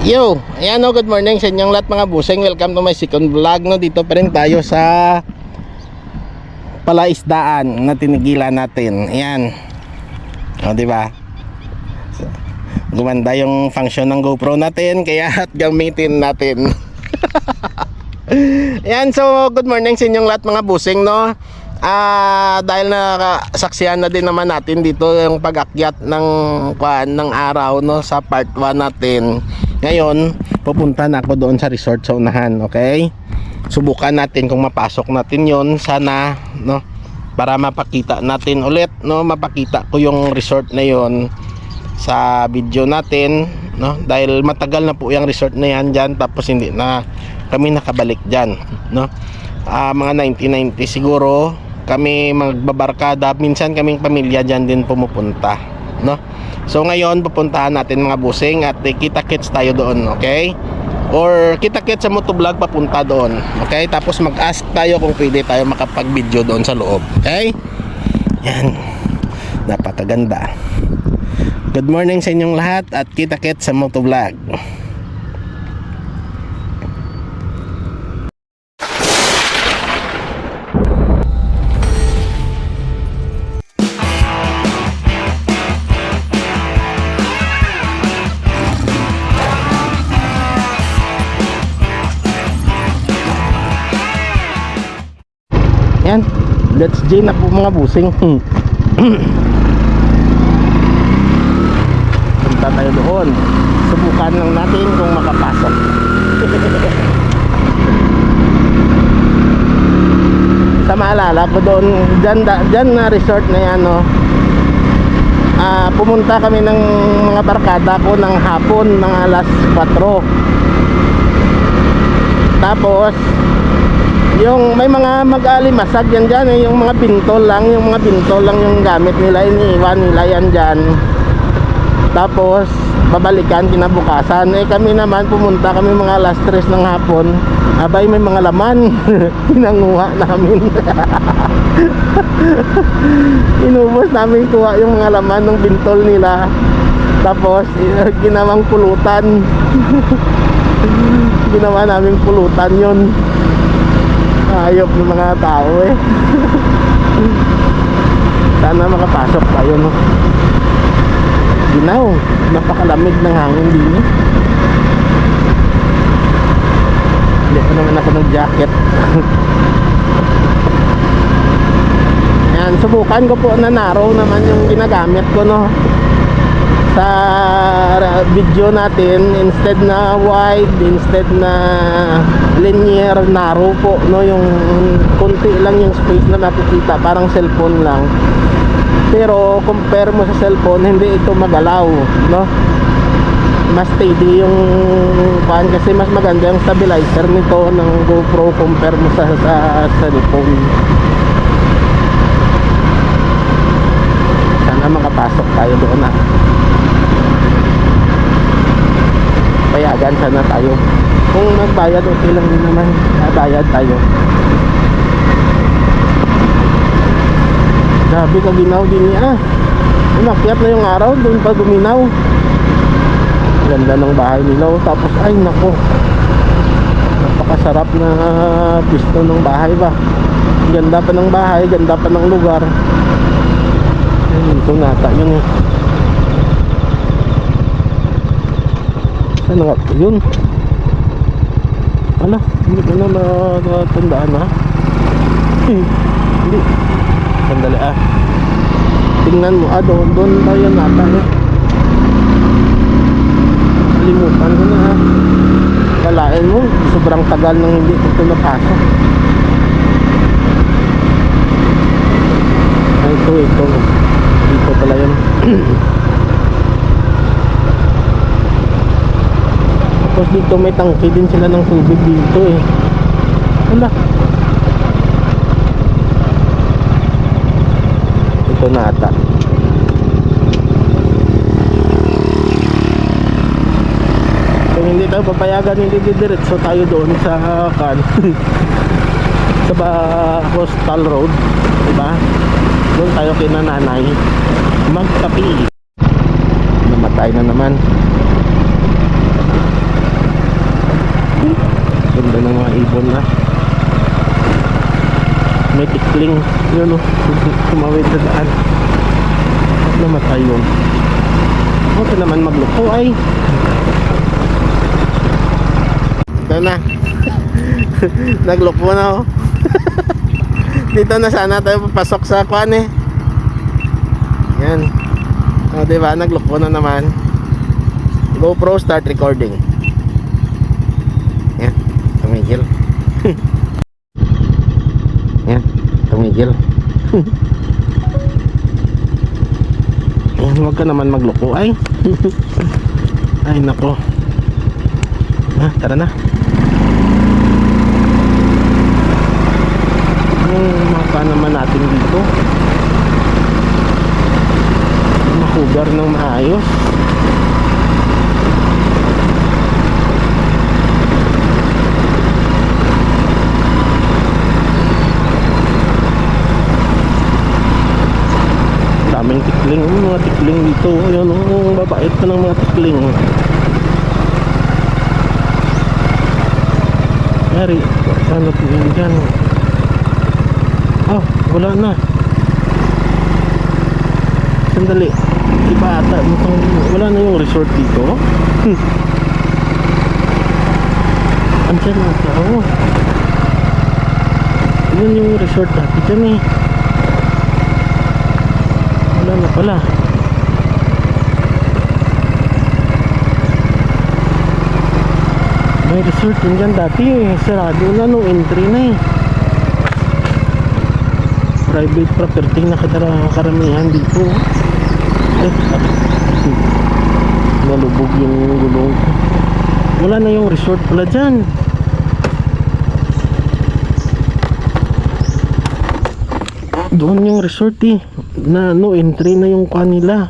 Yo, ayan o, good morning sa inyong lahat mga buseng. Welcome to my second vlog no. Dito pa rin tayo sa palaisdaan na tinigilan natin. Ayan. O, di ba? Gumanda yung function ng GoPro natin kaya at gamitin natin. Ayan, so good morning sa inyong lahat mga buseng no. Ah, dahil nakasaksihan na din naman natin dito yung pag-akyat ng kuan ng araw no sa part 1 natin. Ngayon, pupunta na ako doon sa resort sa unahan, okay? Subukan natin kung mapasok natin 'yon sana no para mapakita natin ulit no mapakita ko yung resort na 'yon sa video natin no dahil matagal na po yung resort na yan dyan tapos hindi na kami nakabalik dyan no Ah, mga 1990 siguro kami magbabarkada minsan kaming pamilya dyan din pumupunta no? So ngayon pupuntahan natin mga busing at kita kits tayo doon okay? Or kita kits sa motovlog papunta doon okay? Tapos mag ask tayo kung pwede tayo makapag video doon sa loob okay? Yan. Napakaganda. Good morning sa inyong lahat at kita-kit sa motovlog. Let's J na po mga busing. Punta tayo doon. Subukan lang natin kung makapasok. Sa maalala ko doon, dyan, dyan na resort na yan, no? Ah, pumunta kami ng mga barkada ko ng hapon, ng alas 4. Tapos, yung may mga mag-alimasag yan dyan eh, yung mga bintol lang, yung mga bintol lang yung gamit nila, iniiwan nila yan dyan. Tapos babalikan kinabukasan. Eh kami naman pumunta kami mga alas 3 ng hapon. Abay may mga laman. Pinanguha namin. Inubos namin kuha yung mga laman ng bintol nila. Tapos eh, ginawang pulutan. Ginawa namin pulutan yon ayop ng mga tao eh sana makapasok tayo no Ginaw, napakalamig ng hangin din eh. Hindi pa naman ako ng jacket. Yan, subukan ko po na narrow naman yung ginagamit ko no. Sa video natin, instead na wide, instead na linear, narrow po no. Yung kunti lang yung space na nakikita, parang cellphone lang. Pero compare mo sa cellphone hindi ito magalaw no? Mas steady yung pan kasi mas maganda yung stabilizer nito ng GoPro compare mo sa, sa cellphone. Sana makapasok tayo doon na payagan sana tayo kung nagbayad okay lang din naman bayad tayo Grabe ka ginaw din niya. Umakyat na yung araw, doon pa guminaw. Ganda ng bahay nila. oh. Tapos ay nako. Napakasarap na pisto ng bahay ba. Ganda pa ng bahay, ganda pa ng lugar. Ito nata yun Saan nga po yun? Ala, hindi ko na natandaan ha. hindi. Sandali ah. Tingnan mo, ah, doon, doon yan nata eh. Kalimutan ko na ah. Kalain mo, sobrang tagal nang hindi ko ito napasok. Ay, ito, ito. Dito pala yun. Tapos dito may tangki din sila ng tubig dito eh. Wala. ito na ata. Kung hindi tayo papayagan hindi didiretso tayo doon sa kan. Sa ba coastal road diba? Doon tayo kina nanay. Magkapi. Namatay na naman meron na. May tikling. Yun o. Tumawid sa daan. At namatay yun. Ka naman magluko ay. Ito na. Nagloko na oh. Dito na sana tayo papasok sa kwan eh. Yan. O, diba? Nagloko na naman. GoPro start recording. Tumigil. Yan. Tumigil. Yan, huwag ka naman magloko ay. ay nako. Ha, tara na. Yung mapa naman natin dito. Mahugar ng maayos. Daming tikling yung mga tikling dito yun ang babait pa ng mga tikling Yari, ano po yun dyan? Oh, wala na. Sandali. Iba ata. Mukhang wala na yung resort dito. Hmm. Andyan na tao. Yun yung resort dati dyan eh. Wala pala. May resort yun dyan dati eh. Sarado na nung entry na eh. Private property na karamihan dito. Nalubog yung gulong. Wala na yung resort pala dyan. Doon yung resort eh. Na no entry na yung kanila.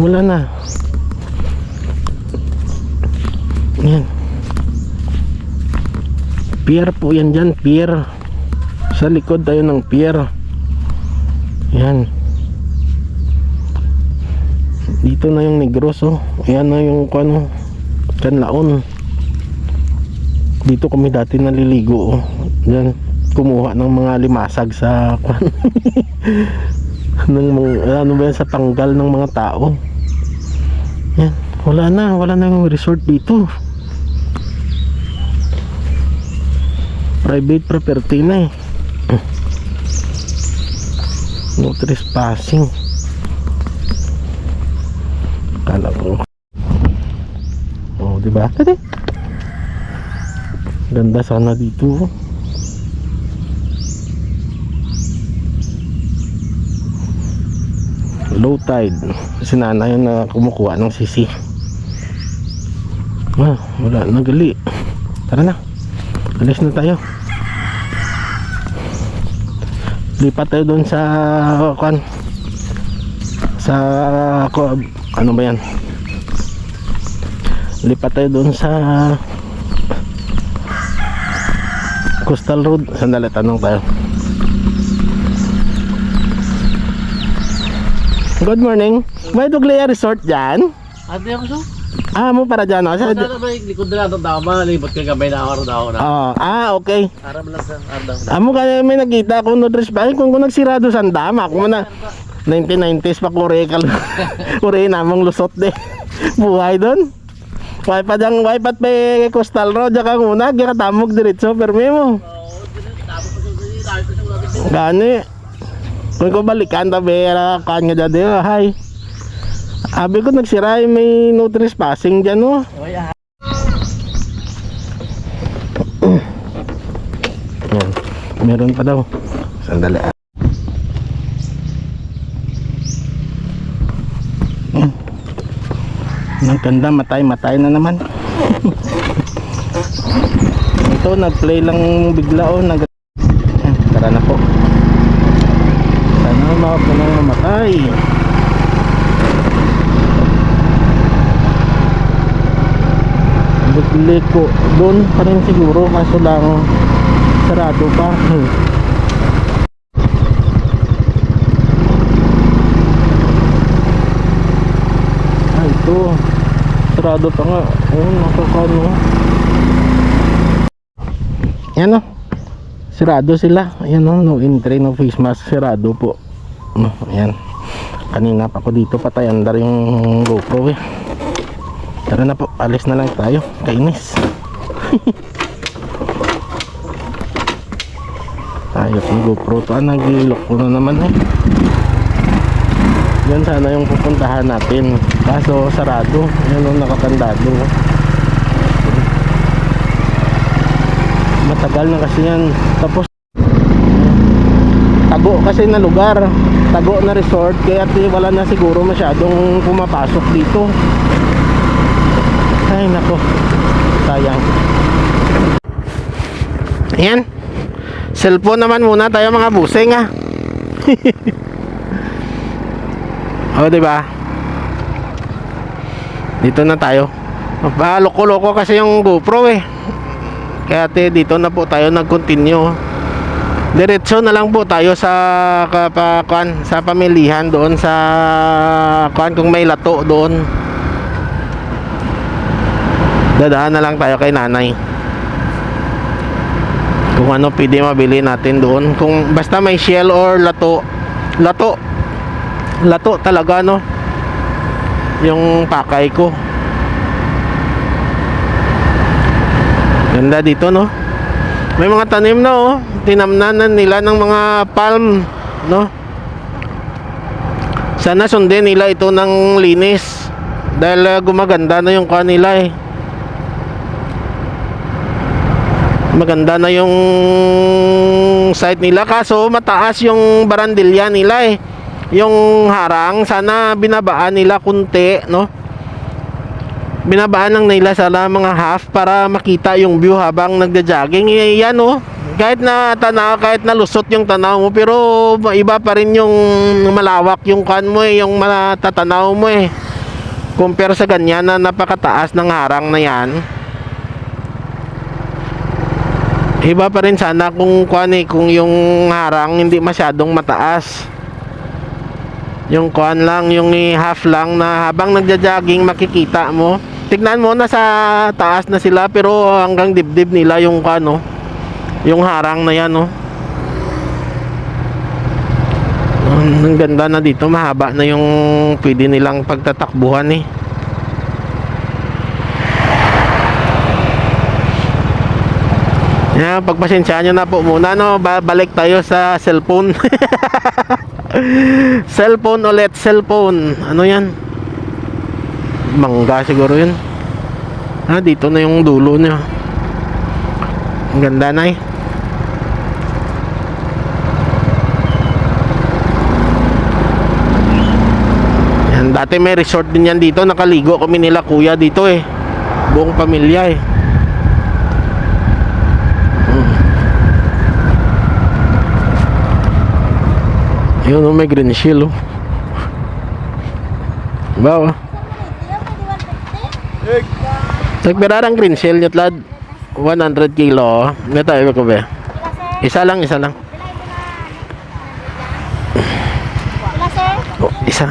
Wala na. Yan. Pier po yan dyan, pier. Sa likod tayo ng pier. Yan. Dito na yung negros oh. Ayan na yung ano, kanlaon. Dito kami dati naliligo oh. Kumuha ng mga limasag sa ng ano ba yan, sa tanggal ng mga tao. Yan, wala na, wala na yung resort dito. Private property na eh. No trespassing. Kala ko. Oh, di ba? Ganda sana dito. Low tide. Si nanay na kumukuha ng sisi. Ah, wala na gali. Tara na. Alis na tayo. Lipat tayo doon sa kan sa ko, ano ba yan? Lipat tayo doon sa Coastal Road. Sandali, tanong tayo. Good morning. May Duglea Resort dyan? Ate ako so. Ah, mo para dyan. Oh. Sa, Sana ba likod na natin tao ba? Libot ka gabay na araw daw na. oh, ah, okay. Para mo lang sa araw. Amo kaya may nakita ko no dress ba kung kung nagsirado sa dama kung na 1990s pa kure kal kure namong lusot de buhay doon Way pa dang way pat pe coastal road jaka muna kaya tamog diretso permi mo gani kung ko balikan tabi ala kanya dade hay Abi ko nagsiray may no trespassing dyan oh. ah. Yan. Meron pa daw. Sandali. ah. Yan. Ganda, matay-matay na naman. Ito, nag-play lang bigla oh. Nag Yan, tara na po. Sana makapo nang mamatay. Bukliko, doon pa rin siguro kaso lang sarado pa ito. Sarado pa nga. Oo, nakakano. Yan o. Sirado sila. Ayan o, no entry, no face mask. Sirado po. No, ayan. Kanina pa ako dito patay andar yung GoPro eh. Tara na po, alis na lang tayo. Kainis. Ayos yung GoPro to. Ah, nag-lock ko na naman eh. Yan sana yung pupuntahan natin. Kaso sarado. Yan yung nakatandado. Matagal na kasi yan. Tapos tago kasi na lugar. Tago na resort. Kaya wala na siguro masyadong pumapasok dito. Ay nako. Sayang. Ayan. Cellphone naman muna tayo mga busing ah. O, di ba? Dito na tayo. Ah, loko-loko kasi yung GoPro eh. Kaya te, dito na po tayo nag-continue. Diretso na lang po tayo sa kapakuan, sa pamilihan doon sa kuan kung may lato doon. Dadaan na lang tayo kay nanay. Kung ano pwede mabili natin doon. Kung basta may shell or lato. Lato lato talaga no yung pakay ko. Ganda dito no? May mga tanim na oh. Tinamnanan nila ng mga palm no? Sana sundin nila ito ng linis. Dahil uh, gumaganda na yung kanila eh. Maganda na yung site nila. Kaso mataas yung barandilya nila eh yung harang sana binabaan nila kunti no? Binabaan lang nila sana mga half para makita yung view habang nagja-jogging. Eh, yan no kahit na tanaw kahit na lusot yung tanaw mo pero iba pa rin yung malawak yung kan mo eh yung matatanaw mo eh. Compare sa ganyan na napakataas ng harang na yan. Iba pa rin sana kung kuan eh, kung yung harang hindi masyadong mataas yung kuan lang, yung half lang na habang nagja-jogging makikita mo. Tignan mo na sa taas na sila pero hanggang dibdib nila yung kuan no. Yung harang na yan no. Ang ganda na dito, mahaba na yung pwede nilang pagtatakbuhan eh. Yan, pagpasensyaan nyo na po muna no, Ba- balik tayo sa cellphone. cellphone ulit, cellphone. Ano yan? Mangga siguro yun. Ah, dito na yung dulo niya. Ang ganda na eh. Yan, dati may resort din yan dito. Nakaligo kami nila kuya dito eh. Buong pamilya eh. Yun oh, may green shield oh. Bawa. Nagpirarang green shield yung lad. 100 kilo. oh. Nga tayo ko ba? Isa lang, isa lang. Oh, isa.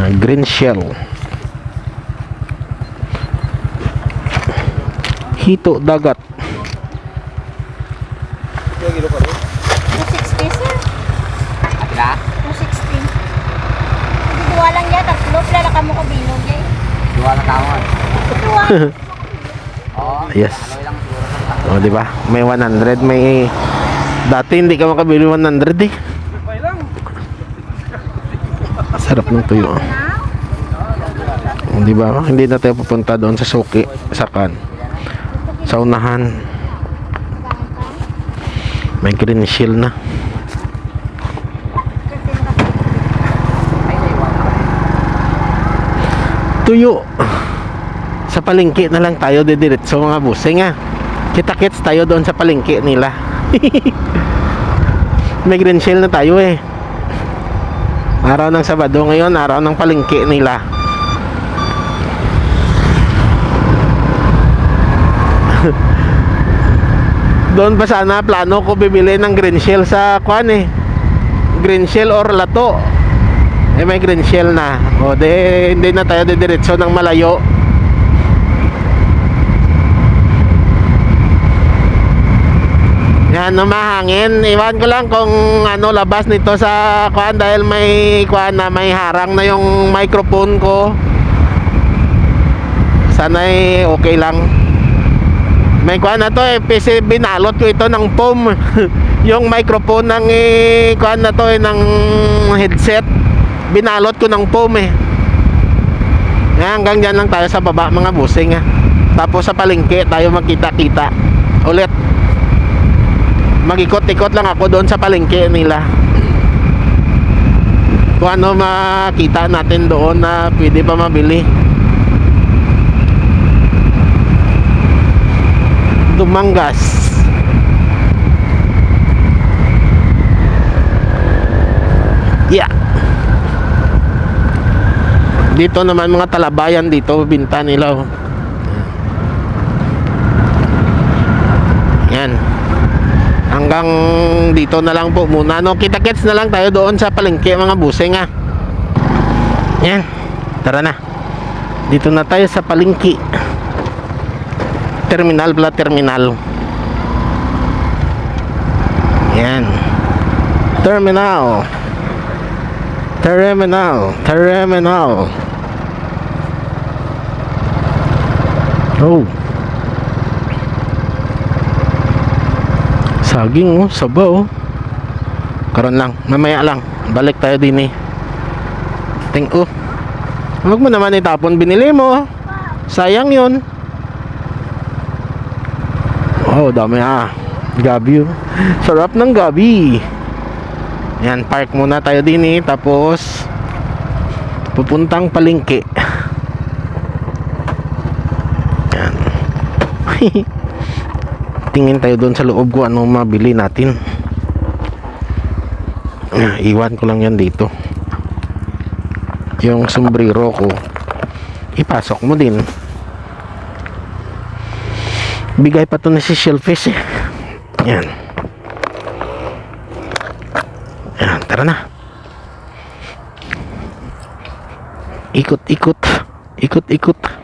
Ah, green shell. Hito dagat. 260, sir. Atila? 260. Hindi duwa Tatlo. Pala ka mo ko bilog eh. Na. Duwa. Oo. Yes. Ano. Oh, di ba? May 100, may dati hindi ka makabili 100 eh. Sarap ng tuyo. oh. Oh, Di ba? Hindi na tayo pupunta doon sa suki, sa kan. Sa unahan. May green shield na. Tuyo. Sa palengke na lang tayo didiretso mga busing ah. Kita-kits tayo doon sa palengke nila. May green shield na tayo eh. Araw ng Sabado ngayon, araw ng palengke nila. Doon pa sana plano ko bibili ng green shell sa kwan eh. Green shell or lato. Eh may green shell na. O de hindi na tayo didiretso ng malayo. Yan, no, mahangin. Iwan ko lang kung ano labas nito sa kuan dahil may kuan na may harang na yung microphone ko. Sana okay lang. May kuan na to eh, PC binalot ko ito ng foam. yung microphone ng eh, kuan na to eh, ng headset. Binalot ko ng foam eh. Yan, hanggang dyan lang tayo sa baba mga busing. ah. Tapos sa palengke tayo magkita-kita. Ulit magikot-ikot lang ako doon sa palengke nila kung ano makita natin doon na pwede pa mabili Dumanggas yeah dito naman mga talabayan dito binta nila oh. yan. Hanggang dito na lang po muna no? Kita kits na lang tayo doon sa palengke mga busing ah yan. Tara na. Dito na tayo sa palengke. Terminal pala terminal. Yan. Terminal. Terminal. Terminal oh Saging oh, saba oh. Karon lang, mamaya lang. Balik tayo din eh. Ting oh. Huwag mo naman itapon binili mo. Sayang 'yun. Oh, dami ah. Gabi oh. Sarap ng gabi. Yan, park muna tayo din eh. Tapos, pupuntang palengke. tingin tayo doon sa loob ko ano mabili natin. Ah, iwan ko lang yan dito. Yung sombrero ko ipasok mo din. Bigay pa to na si shellfish eh. Yan. Yan tara na. Ikot ikot. Ikot ikot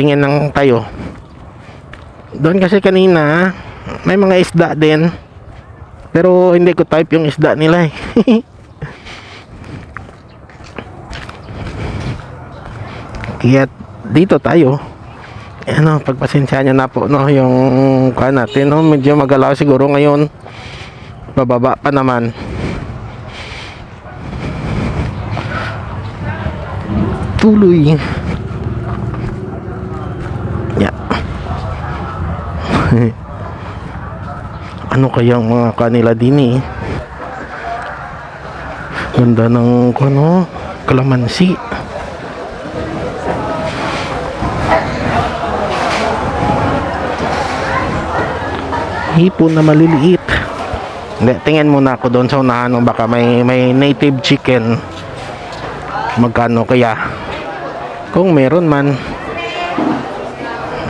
tingin lang tayo. Doon kasi kanina may mga isda din. Pero hindi ko type yung isda nila eh. Kaya dito tayo. Ano pagpasensya nyo na po no yung kuha natin no? Medyo magalaw siguro ngayon. Bababa pa naman. Tuloy ano kaya ang mga kanila din eh? Ganda ng ano, kalamansi. Hipon na maliliit. Hindi, tingin muna ako doon sa unahan baka may, may native chicken. Magkano kaya? Kung meron man,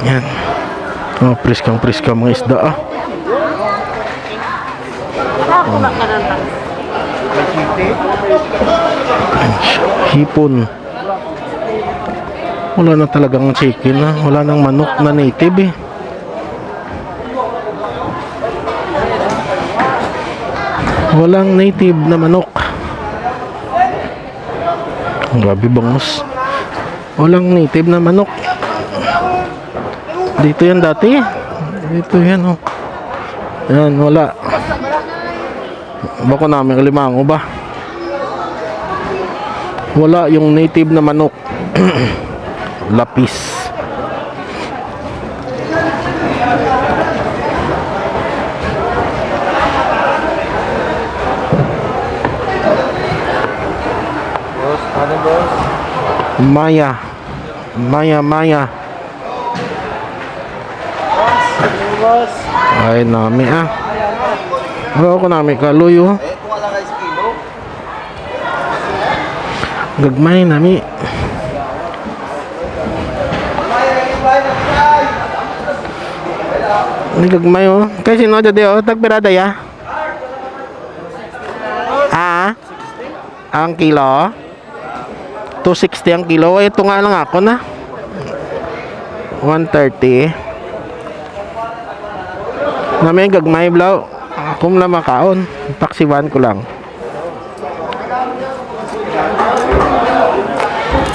yan. Oh, priskang priskang mga isda ah. Hipon. Wala na talagang chicken ah. Wala nang manok na native eh. Walang native na manok. Grabe bangus. Walang native na manok. Dito yan dati. Dito yan oh. Yan, wala. Bako namin kalimango ba? Wala yung native na manok. Lapis. Maya. Maya, Maya. Ay, nami ah. Raw economic kaluyo. Gagmay nami. Gagmay oh. Kasi no dede oh tagpirada ya. Ah. Ang kilo. 260 ang kilo. Oh, ito nga lang ako na. 130. Nami gagmay blaw. Ako na makaon. Paksiwan ko lang.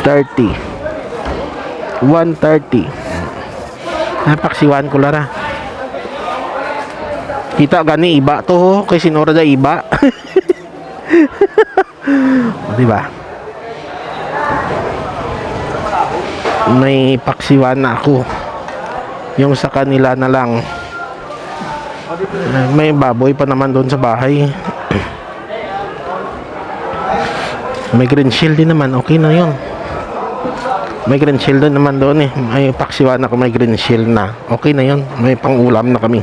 30. 130. Napaksiwan ko lara. Kita gani iba to kay sinora da iba. di ba? May paksiwan na ako. Yung sa kanila na lang. May baboy pa naman doon sa bahay. May green shield din naman, okay na yun. May green shield din naman doon eh. May paksiwan ako, may green shield na. Okay na yun. May pang-ulam na kami.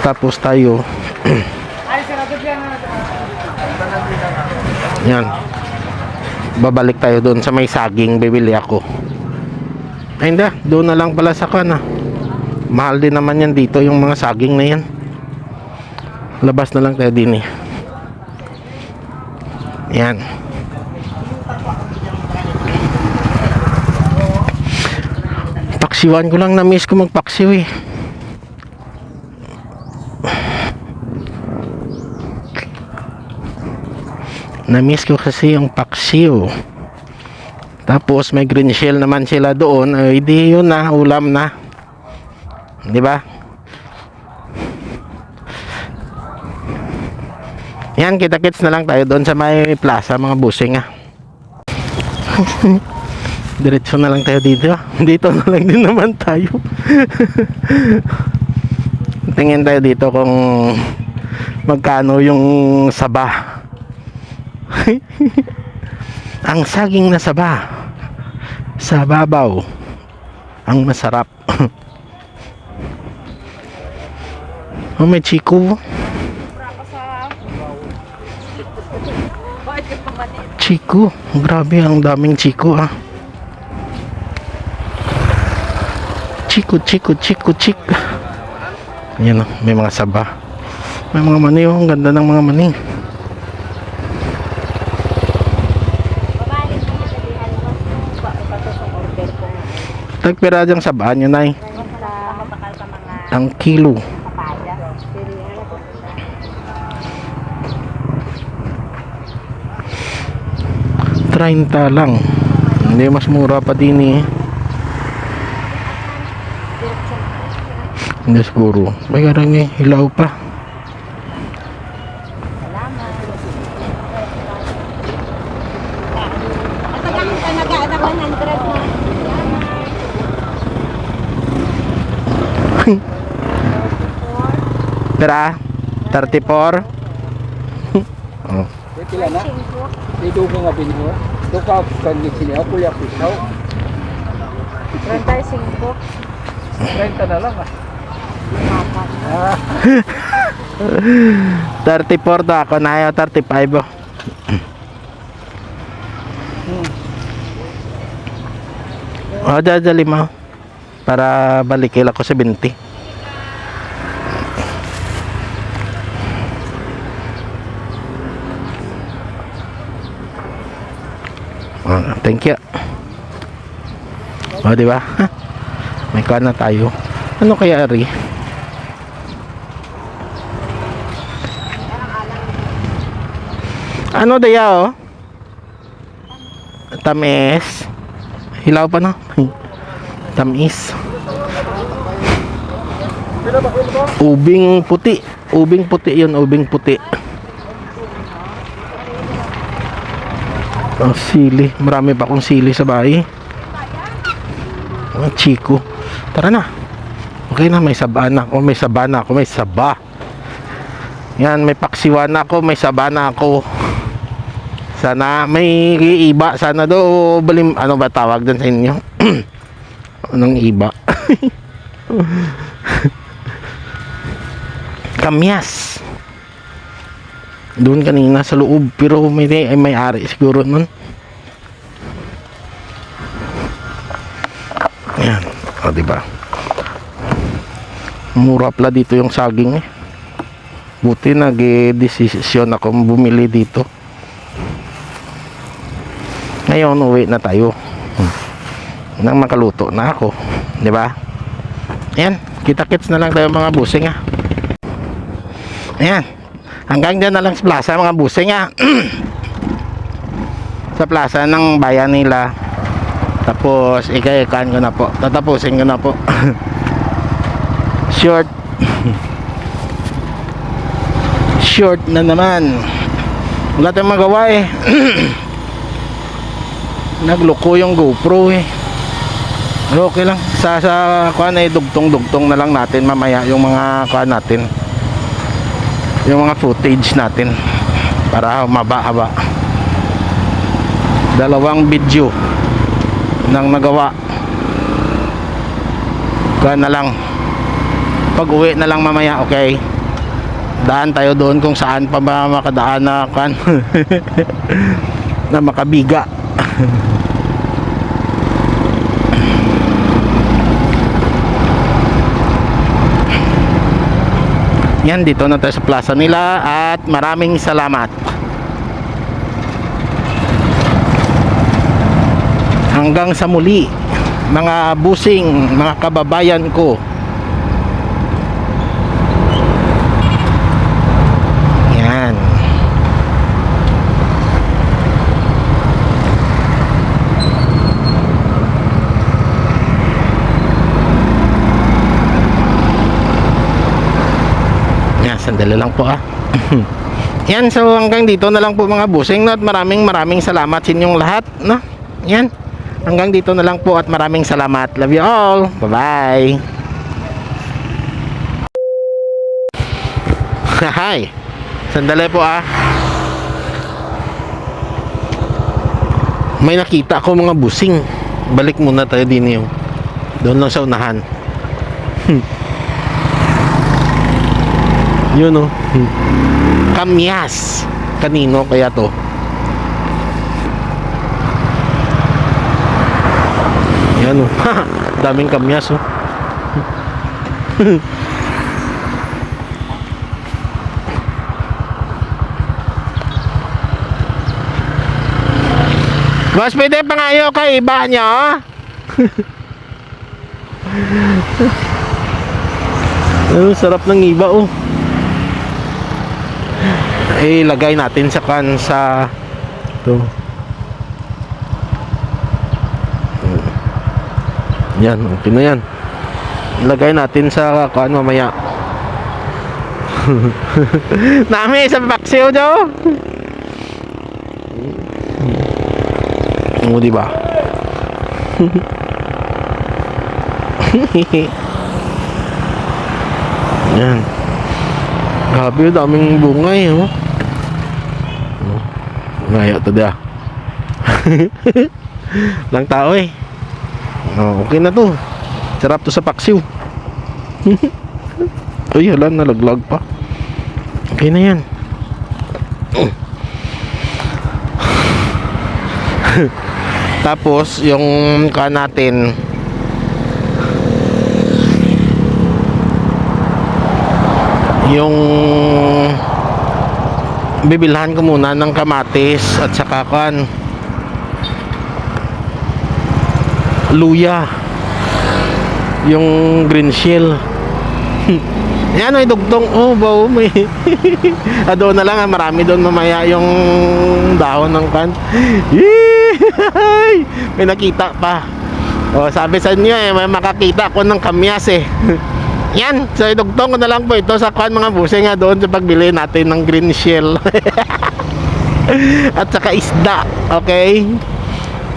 Tapos tayo. Yan. Babalik tayo doon sa may saging. Bibili ako. Ay hindi. Doon na lang pala sa kana. Mahal din naman yan dito yung mga saging na yan. Labas na lang tayo din eh. Yan. Paksiwan ko lang na miss ko magpaksiw eh. Na-miss ko kasi yung paksiw. Tapos may green shell naman sila doon. Ay di yun na, ulam na. Di ba? Yan, kita-kits na lang tayo doon sa may plaza, mga busing ah. Diretso na lang tayo dito. Dito na lang din naman tayo. Tingin tayo dito kung magkano yung saba. ang saging na saba sa babaw ang masarap. oh, may chiko. Chiko. Grabe, ang daming chiko ah. Chiko, chiko, chiko, chik. Ayan oh, may mga saba. May mga mani oh, ang ganda ng mga mani. Babalik mo na sabihan mo. Pa- Ipasok ang order ko. Yun ay. Sa mapakal sa mga Ang kilo. 30 lang. Hindi mas mura pa din eh. Hindi siguro. May karang eh, hilaw pa. Salamat. At kami pa nag-anak 100 mo. Pera? 34? oh. Na? Dito ko nga binho. Duka kan ni sini ako ya pisaw. 35. 30 na lang ah. 34 to ako na ayaw 35 oh. Oh, dadali mo. Para balikin ako sa 20. Thank you. Oh, di ba? May kuha na tayo. Ano kaya, Ari? Ano daya oh? Tamis. Hilaw pa no? Tamis. Ubing puti. Ubing puti yun, ubing puti. Oh, sili. Marami pa akong sili sa bahay. Ang chiko. Tara na. Okay na, may saba na ako. May saba na ako. May saba. Yan, may paksiwan na ako. May saba na ako. Sana may iba. Sana do balim, ano ba tawag dun sa inyo? Anong iba? Kamyas. Doon kanina sa loob pero may ay may ari siguro nun. Yan. O, di ba? Mura pala dito yung saging eh. Buti nag-desisyon ako bumili dito. Ngayon, uwi na tayo. Nang makaluto na ako. Di ba? Ayan, kita-kits na lang tayo mga busing ah. Ayan. Hanggang dyan na lang sa plaza mga busing ah. sa plaza ng bayan nila. Tapos, ika-ikaan ko na po. Tatapusin ko na po. Short. Short na naman. Wala tayong magawa eh. Nagloko yung GoPro eh. Okay lang. Sa sa kuan ay dugtong-dugtong na lang natin mamaya yung mga kuan natin. Yung mga footage natin para maba-haba. Dalawang video nang nagawa. Kuan na lang. Pag uwi na lang mamaya, okay? Daan tayo doon kung saan pa ba makadaan na kuan na makabiga. Yan, dito na tayo sa plaza nila at maraming salamat. Hanggang sa muli, mga busing, mga kababayan ko. Yan. Sandali lang po ah. Yan, so hanggang dito na lang po mga busing no? at maraming maraming salamat sa inyong lahat. No? Yan, hanggang dito na lang po at maraming salamat. Love you all. Bye-bye. Hi. Sandali po ah. May nakita ako mga busing. Balik muna tayo din yung doon lang sa unahan. Yun oh. Hmm. Kamyas. Kanino kaya to? Yan oh. Daming kamyas oh. Mas pwede pangayo kay iba nyo? Ang sarap ng iba oh. Eh, lagay natin sa kan sa to. Yan, okay na yan. Lagay natin sa kan mamaya. Nami sa paksiw jo. Mo di ba? Yan. Grabe, daming bungay, oh. Oh, Ngaya to dia. Lang tao eh. Oh, okay na to. Sarap to sa paksiw. Uy, hala, nalaglag pa. Okay na yan. Tapos, yung ka natin, yung bibilhan ko muna ng kamatis at saka kan luya. Yung green shell. Yan may dugtong. Oh bao may. Ah, doon na lang ah, marami doon mamaya yung dahon ng kan may nakita pa. Oh, sabi sa inyo eh may makakita ako ng kamyas eh yan, so idugtong ko na lang po ito sa kwan mga buse nga doon sa pagbili natin ng green shell. At saka isda, okay?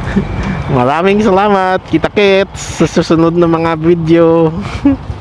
Maraming salamat. Kita kits sa susunod na mga video.